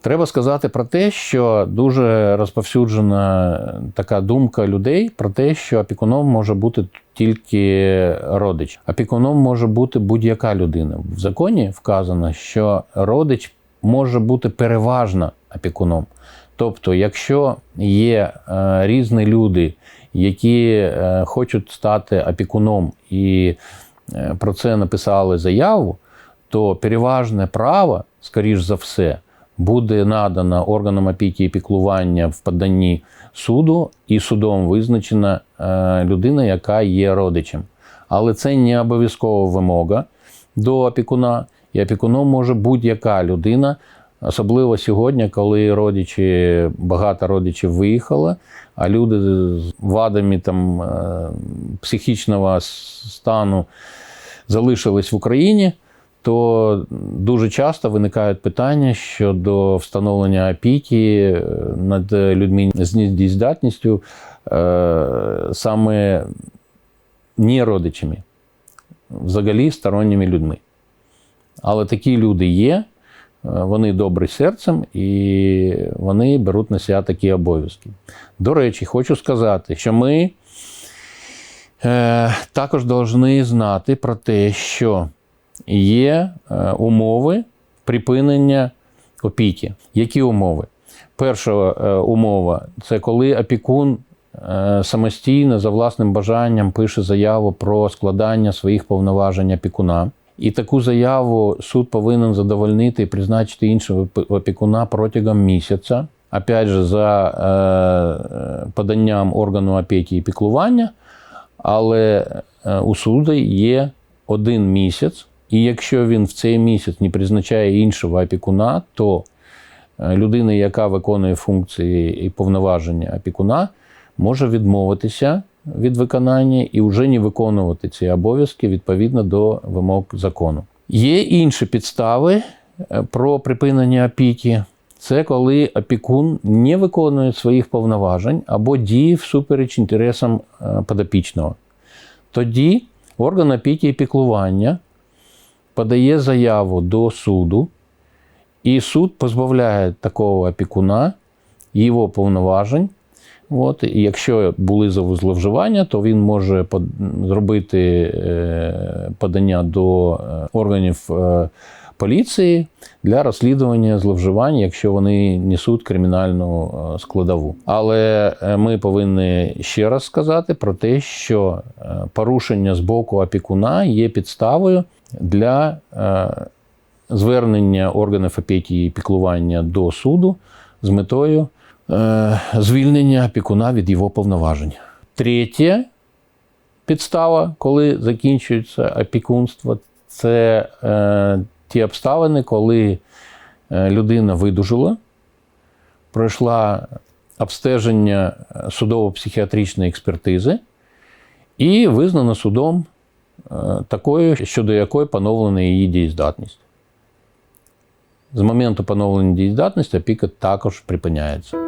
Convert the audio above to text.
Треба сказати про те, що дуже розповсюджена така думка людей про те, що опікуном може бути тільки родич. Опікуном може бути будь-яка людина. В законі вказано, що родич може бути переважно опікуном. Тобто, якщо є е, різні люди, які е, хочуть стати опікуном і е, про це написали заяву, то переважне право, скоріш за все, буде надано органам опіки і піклування в поданні суду, і судом визначена е, людина, яка є родичем. Але це не обов'язкова вимога до опікуна, і опікуном може будь-яка людина. Особливо сьогодні, коли родичі, багато родичів виїхало, а люди з вадами там, е, психічного стану залишились в Україні, то дуже часто виникають питання щодо встановлення опіки е, над людьми з недієздатністю е, саме не родичами, взагалі сторонніми людьми. Але такі люди є, е, вони добрі серцем і вони беруть на себе такі обов'язки. До речі, хочу сказати, що ми також повинні знати про те, що є е, умови припинення опіки. Які умови? Перша е, умова це коли опікун е, самостійно за власним бажанням пише заяву про складання своїх повноважень опікуна. І таку заяву суд повинен задовольнити і призначити іншого опікуна протягом місяця. Опять же, за поданням органу опіки і піклування, але у суду є один місяць, і якщо він в цей місяць не призначає іншого опікуна, то е, людина, яка виконує функції і повноваження опікуна, може відмовитися від виконання і вже не виконувати ці обов'язки відповідно до вимог закону. Є інші підстави е, про припинення опіки. Це коли опікун не виконує своїх повноважень або діє всупереч інтересам е, подопічного. Тоді орган опіки і піклування подає заяву до суду, і суд позбавляє такого опікуна його повноважень. От, і якщо були зловживання, то він може зробити е, подання до е, органів е, поліції для розслідування зловживань, якщо вони несуть кримінальну складову. Але ми повинні ще раз сказати про те, що порушення з боку опікуна є підставою для е, звернення органів опіки і піклування до суду з метою е, звільнення опікуна від його повноважень. Третє підстава, коли закінчується опікунство, це е, ті обставини, коли людина видужила, пройшла обстеження судово-психіатричної експертизи і визнана судом такою, щодо якої поновлена її дієздатність. З моменту поновлення дієздатності опіка також припиняється.